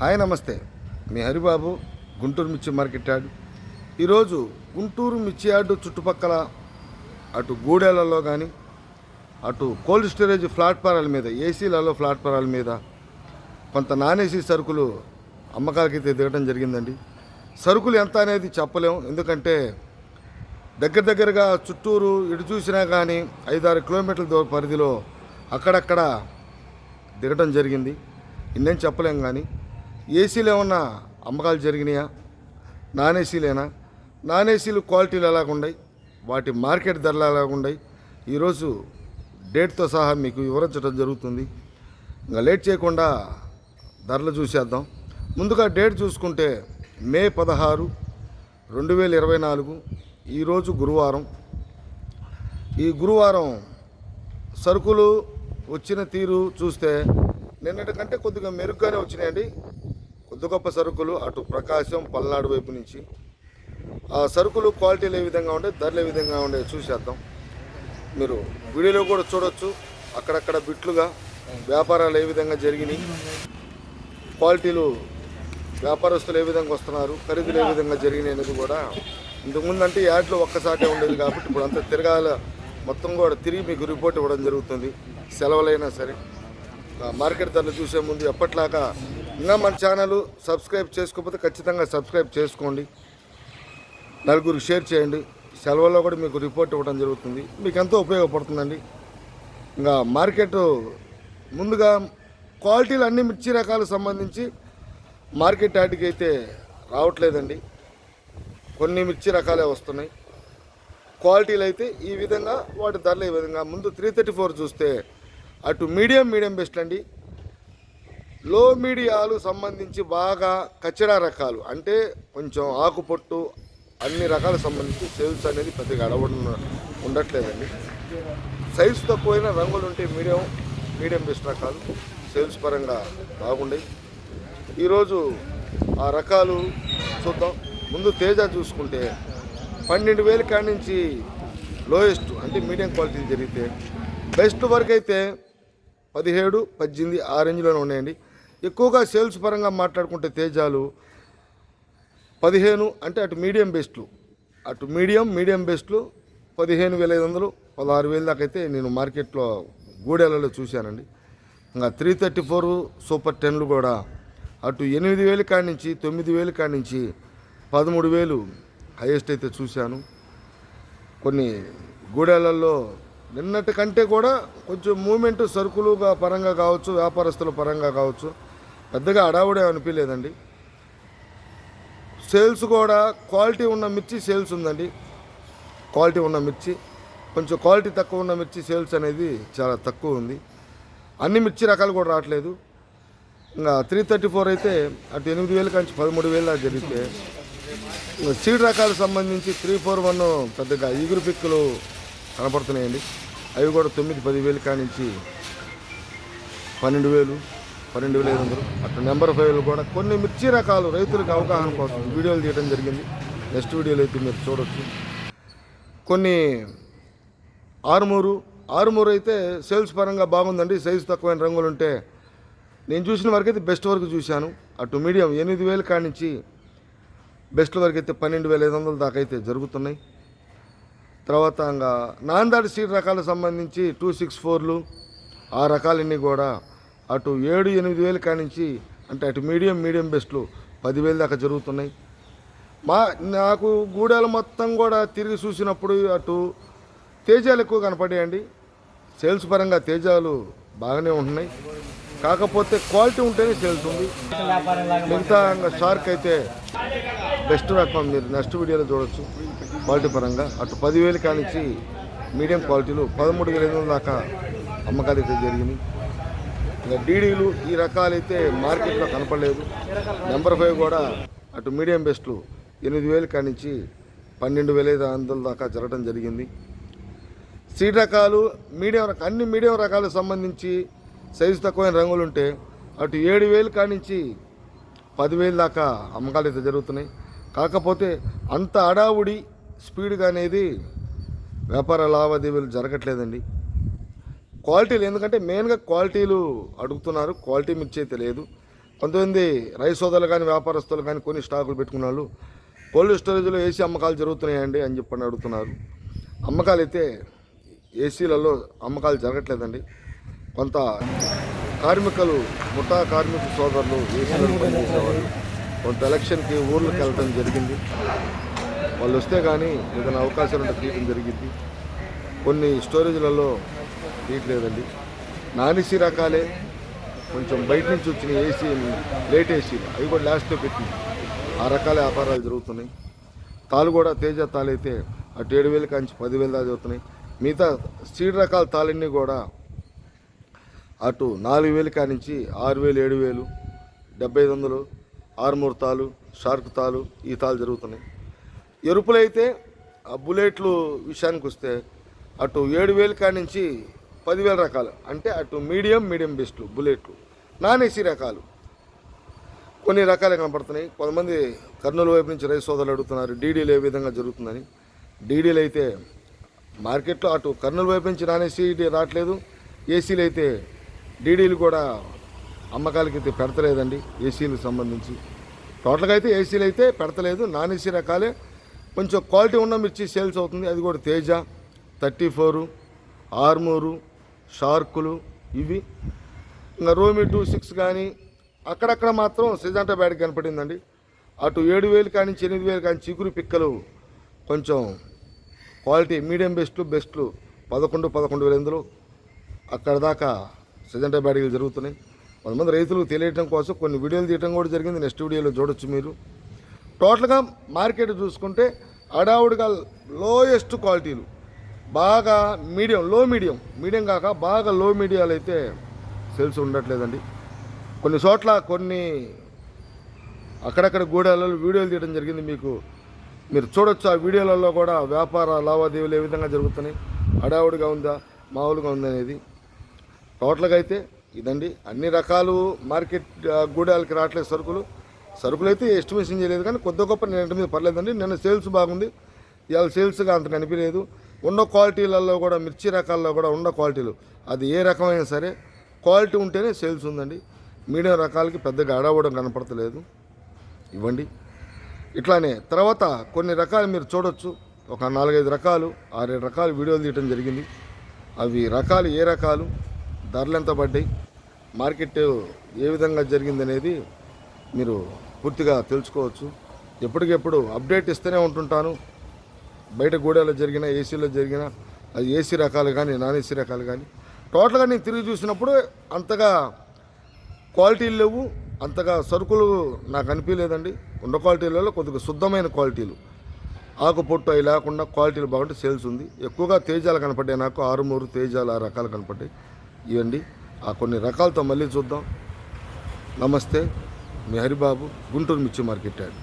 Hi నమస్తే. మీ హరిబాబు గుంటూరు మిర్చి market yard. ఈరోజు గుంటూరు మిర్చి యార్డు చుట్టుపక్కల అటు గూడెలలో కానీ అటు కోల్డ్ స్టోరేజ్ ప్లాట్ఫారాల మీద ఏసీలలో ప్లాట్ఫారాల మీద కొంత నాన్ ఏసీ సరుకులు అమ్మకాలకైతే దిగడం జరిగిందండి. సరుకులు ఎంత అనేది చెప్పలేం. ఎందుకంటే దగ్గర దగ్గరగా చుట్టూరు ఇటు చూసినా కానీ ఐదారు కిలోమీటర్ల దూర పరిధిలో అక్కడక్కడ దిగడం జరిగింది. ఇన్నేం చెప్పలేం కానీ ఏసీలు ఏమన్నా అమ్మకాలు జరిగినాయా? నాన్ ఏసీలేనా? నాన్ ఏసీలు క్వాలిటీలు ఎలాగున్నాయి వాటి మార్కెట్ ధరలు ఎలాగున్నాయి ఈరోజు డేట్తో సహా మీకు వివరించడం జరుగుతుంది. ఇంకా లేట్ చేయకుండా ధరలు చూసేద్దాం. ముందుగా డేట్ చూసుకుంటే మే పదహారు రెండు వేల ఇరవై నాలుగు ఈరోజు గురువారం. ఈ గురువారం సరుకులు వచ్చిన తీరు చూస్తే నిన్నటి కంటే కొద్దిగా మెరుగ్గానే వచ్చినాయండి. కొద్ది సరుకులు అటు ప్రకాశం పల్నాడు వైపు నుంచి. ఆ సరుకులు క్వాలిటీలు ఏ విధంగా ఉండే ధరలు ఏ విధంగా ఉండే చూసేద్దాం. మీరు వీడియోలో కూడా చూడొచ్చు. అక్కడక్కడ బిట్లుగా వ్యాపారాలు ఏ విధంగా జరిగినాయి. క్వాలిటీలు వ్యాపారస్తులు ఏ విధంగా వస్తున్నారు ఖరీదులు ఏ విధంగా జరిగినాయి అనేది కూడా ఇంతకుముందు అంటే యాడ్లో ఒక్కసాటే ఉండేది కాబట్టి ఇప్పుడు అంతా తిరగాల మొత్తం కూడా తిరిగి మీకు రిపోర్ట్ ఇవ్వడం జరుగుతుంది. సెలవులైనా సరే. మార్కెట్ ధరలు చూసే ముందు ఎప్పట్లాగా ఇంకా మన ఛానల్ సబ్స్క్రైబ్ చేసుకోకపోతే ఖచ్చితంగా సబ్స్క్రైబ్ చేసుకోండి. నలుగురికి షేర్ చేయండి. సెలవుల్లో కూడా మీకు రిపోర్ట్ ఇవ్వడం జరుగుతుంది. మీకు ఎంతో ఉపయోగపడుతుందండి. ఇంకా మార్కెట్ ముందుగా క్వాలిటీలు అన్ని మిర్చి రకాలకు సంబంధించి మార్కెట్ యార్డ్కి అయితే రావట్లేదండి. కొన్ని మిర్చి రకాలే వస్తున్నాయి. క్వాలిటీలు అయితే ఈ విధంగా వాటి ధరలు ఈ విధంగా. ముందు త్రీ థర్టీ ఫోర్ చూస్తే అటు మీడియం మీడియం బెస్ట్ అండి. లో మీడియాలు సంబంధించి బాగా కచ్చడా రకాలు అంటే కొంచెం ఆకుపొట్టు అన్ని రకాలకు సంబంధించి సేల్స్ అనేది పెద్దగా అడవడం ఉండట్లేదండి. సైజు తక్కువైన రంగులు ఉంటే మీడియం మీడియం బెస్ట్ రకాలు సేల్స్ పరంగా బాగుండే ఈరోజు ఆ రకాలు చూద్దాం. ముందు తేజ చూసుకుంటే పన్నెండు వేల కాడి నుంచి లోయెస్ట్ అంటే మీడియం క్వాలిటీ జరిగితే బెస్ట్ వరకు అయితే పదిహేడు పద్దెనిమిది ఆ రేంజ్లోనే ఉన్నాయండి. ఎక్కువగా సేల్స్ పరంగా మాట్లాడుకుంటే తేజాలు పదిహేను అంటే అటు మీడియం బెస్ట్లు అటు మీడియం మీడియం బెస్ట్లు పదిహేను వేల ఐదు వందలు పదహారు వేల దాకా అయితే నేను మార్కెట్లో గూడెలలో చూశానండి. ఇంకా త్రీ థర్టీ ఫోర్ సూపర్ టెన్లు కూడా అటు ఎనిమిది వేలు కాడి నుంచి తొమ్మిది వేలు కాడి నుంచి పదమూడు వేలు హైయెస్ట్ అయితే చూశాను. కొన్ని గూడెలలో నిన్నటి కంటే కూడా కొంచెం మూమెంట్ సరుకులుగా పరంగా కావచ్చు వ్యాపారస్తుల పరంగా కావచ్చు పెద్దగా అడావుడే అనిపించలేదండి. సేల్స్ కూడా క్వాలిటీ ఉన్న మిర్చి సేల్స్ ఉందండి. క్వాలిటీ ఉన్న మిర్చి కొంచెం క్వాలిటీ తక్కువ ఉన్న మిర్చి సేల్స్ అనేది చాలా తక్కువ ఉంది. అన్ని మిర్చి రకాలు కూడా రావట్లేదు. ఇంకా త్రీ థర్టీ ఫోర్ అయితే అటు ఎనిమిది వేల కంచి పదమూడు వేల దాకా జరిగితే సీడ్ రకాలకు సంబంధించి త్రీ ఫోర్ వన్ పెద్దగా ఈగురు పిక్కులు కనపడుతున్నాయండి. అవి కూడా తొమ్మిది పది వేలు కానించి పన్నెండు వేలు. పన్నెండు వేల ఐదు వందలు. అటు నెంబర్ ఫైవ్లు కూడా కొన్ని మిర్చి రకాలు రైతులకు అవగాహన కోసం వీడియోలు తీయడం జరిగింది. నెక్స్ట్ వీడియోలు అయితే మీరు చూడొచ్చు. కొన్ని ఆరుమూరు ఆరుమూరు అయితే సేల్స్ పరంగా బాగుందండి. సైజు తక్కువైన రంగులు ఉంటే నేను చూసిన వరకు అయితే బెస్ట్ వరకు చూశాను. అటు మీడియం ఎనిమిది వేలు కానించి బెస్ట్ వరకు అయితే పన్నెండు వేల ఐదు వందల దాకా అయితే జరుగుతున్నాయి. తర్వాత ఇంకా నాందాడి సీడ్ రకాలకు సంబంధించి టూ సిక్స్ ఫోర్లు ఆ రకాలన్నీ కూడా అటు ఏడు ఎనిమిది వేలు కానించి అంటే అటు మీడియం మీడియం బెస్ట్లు పదివేలు దాకా జరుగుతున్నాయి. మా నాకు గూడెలు మొత్తం కూడా తిరిగి చూసినప్పుడు అటు తేజాలు ఎక్కువ కనపడేయండి. సేల్స్ పరంగా తేజాలు బాగానే ఉంటున్నాయి. కాకపోతే క్వాలిటీ ఉంటేనే సేల్స్ ఉంది. మిగతా షార్క్ అయితే బెస్ట్ రకం మీరు నెక్స్ట్ వీడియోలో చూడొచ్చు. క్వాలిటీ పరంగా అటు పదివేలు కానించి మీడియం క్వాలిటీలు పదమూడు వేల ఐదు వందల దాకా అమ్మకాలు అయితే జరిగినాయి. డీడీలు ఈ రకాలైతే మార్కెట్లో కనపడలేదు. నెంబర్ ఫైవ్ కూడా అటు మీడియం బెస్ట్లు ఎనిమిది వేలు కానించి పన్నెండు వేల ఐదు వందల దాకా జరగడం జరిగింది. సీడ్ రకాలు మీడియం అన్ని మీడియం రకాలకు సంబంధించి సైజు తక్కువైన రంగులు ఉంటే అటు ఏడు వేలు కానించి పదివేలు దాకా అమ్మకాలు అయితే జరుగుతున్నాయి. కాకపోతే అంత అడావుడి స్పీడ్గా అనేది వ్యాపార లావాదేవీలు జరగట్లేదండి. క్వాలిటీలు ఎందుకంటే మెయిన్గా క్వాలిటీలు అడుగుతున్నారు. క్వాలిటీ మిర్చి అయితే లేదు కొంతమంది రైస్ సోదరులు కానీ వ్యాపారస్తులు కానీ కొన్ని స్టాకులు పెట్టుకున్న వాళ్ళు కోల్డ్ స్టోరేజ్లో ఏసీ అమ్మకాలు జరుగుతున్నాయండి అని చెప్పని అడుగుతున్నారు. అమ్మకాలు అయితే ఏసీలలో అమ్మకాలు జరగట్లేదండి. కొంత కార్మికులు ముఠా కార్మిక సోదరులు ఏసీలలో పనిచేసేవాళ్ళు కొంత ఎలక్షన్కి ఊర్లకు వెళ్ళడం జరిగింది. వాళ్ళు వస్తే కానీ ఏదైనా అవకాశాలు ఉంటే తీయడం జరిగింది. కొన్ని స్టోరేజ్లలో తీయట్లేదండి. ఏసీ రకాలే. కొంచెం బయట నుంచి వచ్చిన ఏసీ లేట్ ఏసీలు అవి కూడా లాస్ట్లో పెట్టి ఆ రకాల వ్యాపారాలు జరుగుతున్నాయి. తాలు కూడా తేజ తాలు అయితే అటు ఏడు వేలు కాంచి పదివేలు దాకా జరుగుతున్నాయి. మిగతా సీడ్ రకాల తాళన్నీ కూడా అటు నాలుగు వేలు కానించి ఆరు వేలు ఏడు వేలు డెబ్బై ఐదు వందలు ఆరుమూరు తాలు షార్క్ తాలు ఈ తాలు జరుగుతున్నాయి. ఎరుపులైతే ఆ బుల్లెట్లు విషయానికి వస్తే అటు ఏడు వేలు కానించి పదివేల రకాలు. అంటే అటు మీడియం మీడియం బెస్ట్లు బుల్లెట్లు. నాన్ ఏసీ రకాలు. కొన్ని రకాలు కనపడుతున్నాయి. కొంతమంది కర్నూలు వైపు నుంచి రైతు సోదరులు అడుగుతున్నారు డీడీలు ఏ విధంగా జరుగుతుందని. డీడీలు అయితే మార్కెట్లో అటు కర్నూలు వైపు నుంచి నాన్ ఏసీ రావట్లేదు. ఏసీలు అయితే డీడీలు కూడా అమ్మకాలకి అయితే పెడతలేదండి ఏసీలకు సంబంధించి. టోటల్గా అయితే ఏసీలు అయితే పెడతలేదు నాన్ ఏసీ రకాలే. కొంచెం క్వాలిటీ ఉన్న మిర్చి సేల్స్ అవుతుంది. అది కూడా తేజ థర్టీ ఫోరు ఆర్మూరు షార్కులు ఇవి. ఇంకా రోమి టూ సిక్స్ కానీ అక్కడక్కడ మాత్రం సిజాంటా బ్యాడ్ కనపడిందండి. అటు ఏడు వేలు కానీ ఎనిమిది వేలు కానీ చిగురు పిక్కలు కొంచెం క్వాలిటీ మీడియం బెస్ట్లు బెస్ట్లు పదకొండు పదకొండు వేల ఎందులో అక్కడ దాకా సిజంటా బ్యాడీలు జరుగుతున్నాయి. కొంతమంది రైతులకు తెలియటం కోసం కొన్ని వీడియోలు తీయటం కూడా జరిగింది. నెక్స్ట్ వీడియోలో చూడొచ్చు మీరు. టోటల్గా మార్కెట్ చూసుకుంటే అడావుడిగా లోయెస్ట్ క్వాలిటీలు. బాగా మీడియం లో మీడియం మీడియం కాక బాగా లో మీడియాలు అయితే సేల్స్ ఉండట్లేదండి. కొన్ని చోట్ల కొన్ని అక్కడక్కడ గూడాలలో వీడియోలు తీయడం జరిగింది మీకు. మీరు చూడొచ్చు ఆ వీడియోలలో కూడా వ్యాపార లావాదేవీలు ఏ విధంగా జరుగుతున్నాయి. అడావుడిగా ఉందా మామూలుగా ఉందా అనేది. టోటల్గా అయితే ఇదండి. అన్ని రకాలు మార్కెట్ గూడాలకి రావట్లేదు సరుకులు. సరుకులు అయితే ఎస్టిమేషన్ చేయలేదు కానీ కొద్ది గొప్ప నేను మీద పర్లేదండి నిన్న సేల్స్ బాగుంది. ఇవాళ సేల్స్గా అంత కనిపించలేదు. ఉన్న క్వాలిటీలలో కూడా మిర్చి రకాల్లో కూడా ఉన్న క్వాలిటీలు. అది ఏ రకమైనా సరే క్వాలిటీ ఉంటేనే సేల్స్ ఉందండి. మీడియం రకాలకి పెద్దగా అడవడం కనపడతలేదు. ఇవ్వండి. ఇట్లానే తర్వాత కొన్ని రకాలు మీరు చూడొచ్చు. ఒక నాలుగైదు రకాలు ఆరేడు రకాలు వీడియోలు తీయడం జరిగింది. అవి రకాలు ఏ రకాలు ధరలు ఎంత పడ్డాయి మార్కెట్ ఏ విధంగా జరిగిందనేది మీరు పూర్తిగా తెలుసుకోవచ్చు. ఎప్పటికెప్పుడు అప్డేట్ ఇస్తూనే ఉంటుంటాను. బయట గూడెలో జరిగిన ఏసీలో జరిగిన అది ఏసీ రకాలు కానీ నాన్ ఏసీ రకాలు కానీ. టోటల్గా నేను తిరిగి చూసినప్పుడు అంతగా క్వాలిటీలు లేవు అంతగా సరుకులు నాకు అనిపించలేదండి. ఉన్న క్వాలిటీలలో కొద్దిగా శుద్ధమైన క్వాలిటీలు. ఆకు పొట్టు అవి లేకుండా క్వాలిటీలు బాగుంటే సేల్స్ ఉంది. ఎక్కువగా తేజాలు కనపడ్డాయి నాకు ఆరుమూరు తేజాలు ఆ రకాలు కనపడ్డాయి. ఇవ్వండి ఆ కొన్ని రకాలతో మళ్ళీ చూద్దాం. నమస్తే. మీ హరిబాబు గుంటూరు మిర్చి మార్కెట్ యాడ్.